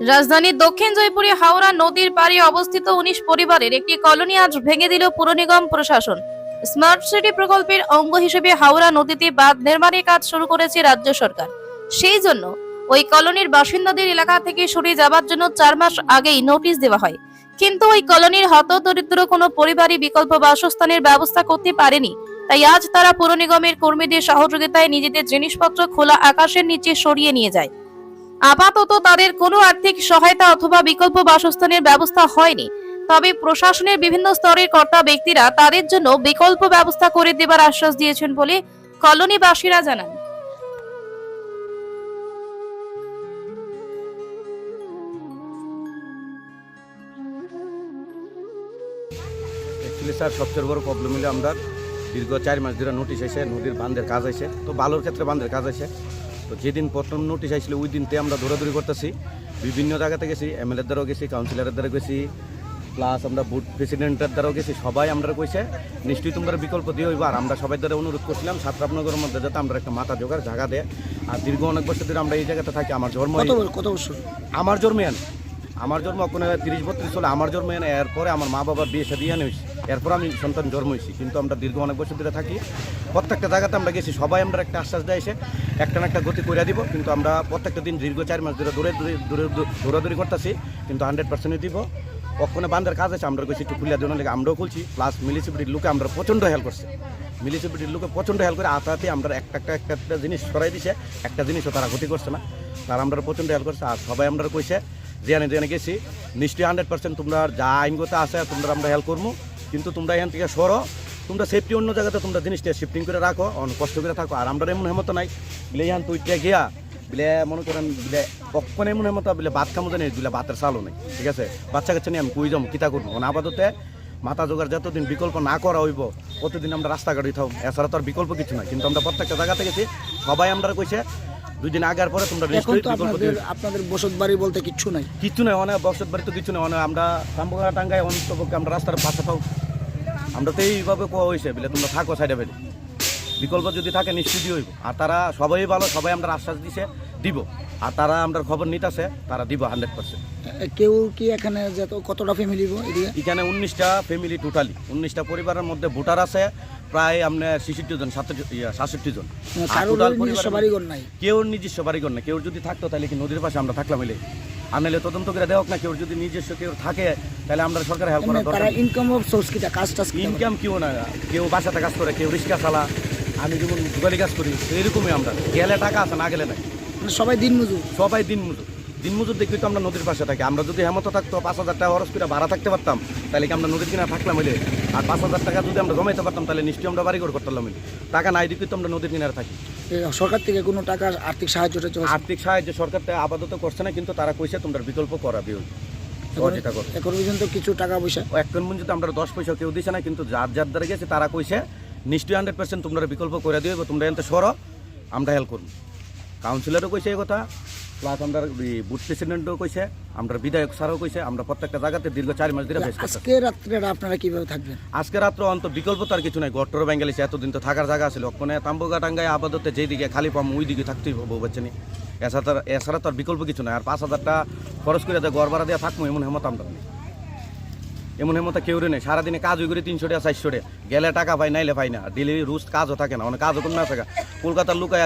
রাজধানীর দক্ষিণ জয়পুরে হাওড়া নদীর পাড়ে অবস্থিত উনিশ পরিবারের একটি কলোনি আজ ভেঙে দিল পুর নিগম প্রশাসন। স্মার্ট সিটি প্রকল্পের অঙ্গ হিসেবে হাওড়া নদীতে বাঁধ নির্মাণের কাজ শুরু করেছে রাজ্য সরকার। সেই জন্য ওই কলোনির বাসিন্দাদের এলাকা থেকে সরে যাবার জন্য চার মাস আগেই নোটিশ দেওয়া হয়। কিন্তু ওই কলোনির হত দরিদ্র কোনো পরিবারই বিকল্প বাসস্থানের ব্যবস্থা করতে পারেনি। তাই আজ তারা পুর নিগমের কর্মীদের সহযোগিতায় নিজেদের জিনিসপত্র খোলা আকাশের নিচে সরিয়ে নিয়ে যায়। আপাতত তাদের কোনো আর্থিক সহায়তা অথবা বিকল্প বাসস্থানের ব্যবস্থা হয়নি। তবে প্রশাসনের বিভিন্ন স্তরের কর্তা ব্যক্তিরা তাদের জন্য বিকল্প ব্যবস্থা করে দেবার আশ্বাস দিয়েছেন বলে কলোনিবাসীরা জানান। স্যার সবচেয়ে বড় প্রবলেম হলো আমরা দীর্ঘ চার মাস ধরে নোটিশ এসে, নদীর বান্ধের কাজ আছে তো ভালোর ক্ষেত্রে বান্ধের কাজ আছে তো যেদিন প্রথম নোটিশ আসছিল ওই দিনতে আমরা দৌড়াদৌড়ি করতেছি। বিভিন্ন জায়গাতে গেছি এমএলএর দ্বারাও গেছি কাউন্সিলরের দ্বারা গেছি প্লাস আমরা বুথ প্রেসিডেন্টের দ্বারাও গেছি সবাই আমরা কইছে নিশ্চয়ই তোমরা বিকল্প দিয়ে ওইবার আমরা সবাই দ্বারা অনুরোধ করছিলাম সাতরাপনগরের মধ্যে যাতে আমরা একটা মাথা জোগাড় জায়গা দেয়। আর দীর্ঘ অনেক বছর ধরে আমরা এই জায়গাতে থাকি আমার জন্ম কত বছর- কত বছর? আমার জন্মে আন। আমার জন্ম কোনো তিরিশ বত্রিশ হলে আমার জন্ম এনে এরপরে আমার মা বাবা বিয়ে সাদিয়ে হয়েছি। এরপর আমি সন্তান জন্ম হয়েছি, কিন্তু আমরা দীর্ঘ অনেক বছর ধরে থাকি। প্রত্যেকটা জায়গাতে আমরা গেছি, সবাই আমরা একটা আশ্বাস দেয় এসে, একটা না একটা গতি করে দিব, কিন্তু আমরা প্রত্যেকটা দিন দীর্ঘ চার মাস ধরে দূরে দূরে দৌড়ে দৌড়াদৌড়ি করতেছি, কিন্তু হান্ড্রেড পার্সেন্টই দিব। ওখানে বান্ধার কাজ আছে, আমরা কইছি একটু খুলিয়া দেওয়ার লেগে আমরাও খুলছি প্লাস মিলিসিপিটির লোকে আমরা প্রচণ্ড হেল্প করছে। মিলিসিপিটির লোকে প্রচণ্ড হেল্প করে, আতাতে আমরা একটা একটা একটা জিনিস সরাই দিছে, একটা জিনিসও তারা ক্ষতি করছে না। তারা আমরা প্রচণ্ড হেল্প করছে, আর সবাই আমরা কইছে যেখানে যেখানে গেছি। নিশ্চয়ই হান্ড্রেড পার্সেন্ট তোমরা যা আইনগত আছে তোমরা আমরা হেল্প করব কিন্তু তোমরা এখান থেকে সরো। তোমরা সেফটি অন্য জায়গাতে তোমরা জিনিসটা শিফটিং করে রাখো, অন কষ্ট করে থাকো। আর আমরা এমন হেমত নাই। বলে ইহান তুই গিয়া, বলে মনে করেন, বলে কখন এমন হেমত, বলে ভাত খামো জানি, বলে ভাতের চালও নেই। ঠিক আছে? বাচ্চা কাচ্চা নিয়ে আমি কুই যাব, কিতা করব? আপাততে মাথা জোগাড় যতদিন বিকল্প না করা হইব প্রতিদিন আমরা রাস্তাঘাটে থাও এছাড়া তো আর বিকল্প কিছু নাই। কিন্তু আমরা প্রত্যেকটা জায়গাতে গেছি। সবাই আমরা কইছে দুই দিন আগার পরে তোমরা এখন তো বিকল্প আপনাদের আপনাদের বসত বাড়ি বলতে কিচ্ছু নাই। কিছু নেই অনেক বসত বাড়ি তো কিছু নেই অনেক আমরা টাঙ্গাই অন্তপক্ষে আমরা রাস্তার পাশে থাও আমরা তো এইভাবে কোয়া হয়েছে বলে তোমরা থাকো সাইডে বিকল্প যদি থাকে নিশ্চিতই হইব। আর তারা সবাই ভালো সবাই আমরা আশ্বাস দিছে দিব। আর তারা আমরা খবর নিতেছে তারা দিব হান্ড্রেড পার্সেন্ট। কেউ কি এখানে যত কতটা ফ্যামিলি এখানে উনিশটা ফ্যামিলি টোটালি উনিশটা পরিবারের মধ্যে ভোটার আছে প্রায় আপনার ছেষট্টি জন সাতষট্টি জন। নাই। কেউ নিজস্ব বাড়িঘর না কেউ যদি থাকতো তাহলে কি নদীর পাশে আমরা থাকলাম এলে? আর তদন্ত করে দেওয়া না কেউ যদি নিজস্ব কেউ থাকে তাহলে আমরা সরকার হেল্প করা দরকার ইনকাম অফ সোর্স কিটা কাজ টাজ ইনকাম কেউ না কেউ বাসাতে কাজ করে কেউ রিক্সা চালা। আমি যেমন যুগালি কাজ করি এরকমই আমরা। গেলে টাকা আছে না গেলে নাই। মানে সবাই দিন মজুর সবাই দিন মজুর দিন মজুর দেখবি তো আমরা নদীর পাশে থাকি। আমরা যদি হেমত থাকতো পাঁচ হাজার টাকা খরচ করে ভাড়া থাকতে পারতাম। তাহলে কি আমরা নদীর কিনা থাকলাম হইলে? আর পাঁচ হাজার টাকা যদি আমরা জমাইতে পারতাম তাহলে নিশ্চয়ই আমরা বাড়ি ঘর করতাম হইলে। টাকা নাই দেখি তো আমরা নদীর কিনারে থাকি। সরকার থেকে কোনো টাকার আর্থিক সাহায্য আর্থিক সাহায্য সরকার আপাতত করছে না কিন্তু তারা কইছে তোমরা বিকল্প করাবে এখন পর্যন্ত কিছু টাকা পয়সা? এখন পর্যন্ত আমরা দশ পয়সা কেউ দিছে না কিন্তু যার যার দ্বারা গেছে তারা কইছে নিশ্চয়ই হান্ড্রেড পার্সেন্ট তোমরা বিকল্প করে দিবে তোমরা এনতে সরো আমরা হেল্প করব। কাউন্সিলরও কইছে এই কথা। প্লাস আমরা বুথ প্রেসিডেন্টও কইছে আমরা বিধায়ক স্যারও কইছে আমরা প্রত্যেকটা জায়গাতে দীর্ঘ চার মাস ধরে ফেস আজকে রাত্রে আপনারা কীভাবে থাকবেন? আজকে রাত্র অন্ত বিকল্প তো আর কিছু নাই গট্টর বেঙ্গালিছে এতদিন তো থাকার জায়গা ছিল ওখানে তাম্বুগা টাঙ্গায় আপাতত যেদিকে খালি পাম ওই দিকে থাকতেই বউ বাচ্চা নি এছাড়া তো- এছাড়া তো আর বিকল্প কিছু নাই আর পাঁচ হাজারটা খরচ করে দেয় গড় ভাড়া দিয়ে থাকব এমন হেমত আমরা নেই। এমন হেমত কেউ নেই সারাদিনে কাজ ওই করে তিনশো টাকা চারশো টাকা। গেলে টাকা পাই নাইলে পাই না ডেলি রুজ কাজও থাকে না মানে কাজও কোনো না থাকে। কলকাতার লুকায়